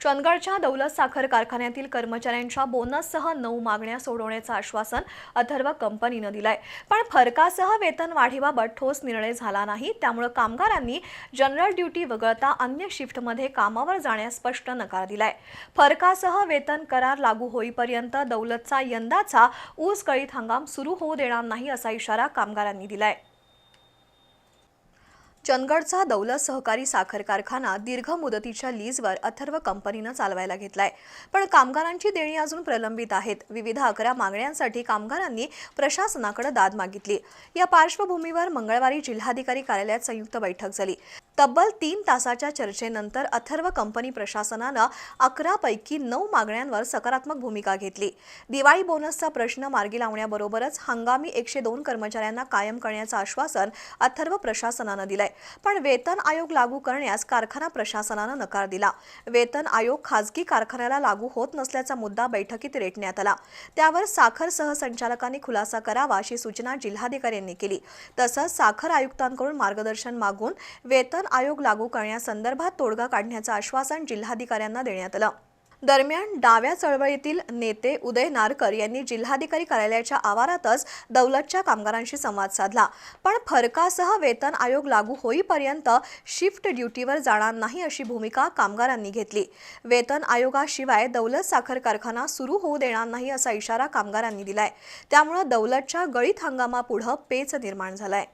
चंदगडच्या दौलत साखर कारखान्यातील कर्मचाऱ्यांच्या बोनससह नऊ मागण्या सोडवण्याचं आश्वासन अथर्व कंपनीनं दिलंय. पण फरकासह वेतन वाढीबाबत ठोस निर्णय झाला नाही. त्यामुळे कामगारांनी जनरल ड्युटी वगळता अन्य शिफ्टमध्ये कामावर जाण्यास स्पष्ट नकार दिलाय. फरकासह वेतन करार लागू होईपर्यंत दौलतचा यंदाचा ऊस कळीत हंगाम सुरू होऊ देणार नाही असा इशारा कामगारांनी दिलाय. चंदगडचा दौलत सहकारी साखर कारखाना दीर्घ मुदतीच्या लीजवर अथर्व कंपनीनं चालवायला घेतलाय. पण कामगारांची देणी अजून प्रलंबित आहेत. विविध अकरा मागण्यांसाठी कामगारांनी प्रशासनाकडे दाद मागितली. या पार्श्वभूमीवर मंगळवारी जिल्हाधिकारी कार्यालयात संयुक्त बैठक झाली. तब्बल तीन तासाच्या चर्चेनंतर अथर्व कंपनी प्रशासनानं अकरा पैकी नऊ मागण्यांवर सकारात्मक भूमिका घेतली. दिवाळी बोनसचा प्रश्न मार्गी लावण्याबरोबरच हंगामी एकशे दोन कर्मचाऱ्यांना कायम करण्याचं आश्वासन अथर्व प्रशासनानं दिलंय. पण वेतन आयोग लागू करण्यास कारखाना प्रशासनानं नकार दिला. वेतन आयोग खासगी कारखान्याला लागू होत नसल्याचा मुद्दा बैठकीत रेटण्यात आला. त्यावर साखर सहसंचालकांनी खुलासा करावा अशी सूचना जिल्हाधिकाऱ्यांनी केली. तसंच साखर आयुक्तांकडून मार्गदर्शन मागून वेतन आयोग लागू करण्यासंदर्भात तोडगा काढण्याचं आश्वासन जिल्हाधिकाऱ्यांना देण्यात आलं. दरम्यान डाव्या चळवळीतील नेते उदय नारकर यांनी जिल्हाधिकारी कार्यालयाच्या आवारातच दौलतच्या कामगारांशी संवाद साधला. पण फरकासह वेतन आयोग लागू होईपर्यंत शिफ्ट ड्युटीवर जाणार नाही अशी भूमिका कामगारांनी घेतली. वेतन आयोगाशिवाय दौलत साखर कारखाना सुरू होऊ देणार नाही असा इशारा कामगारांनी दिलाय. त्यामुळे दौलतच्या गळीत हंगामापुढं पेच निर्माण झालाय.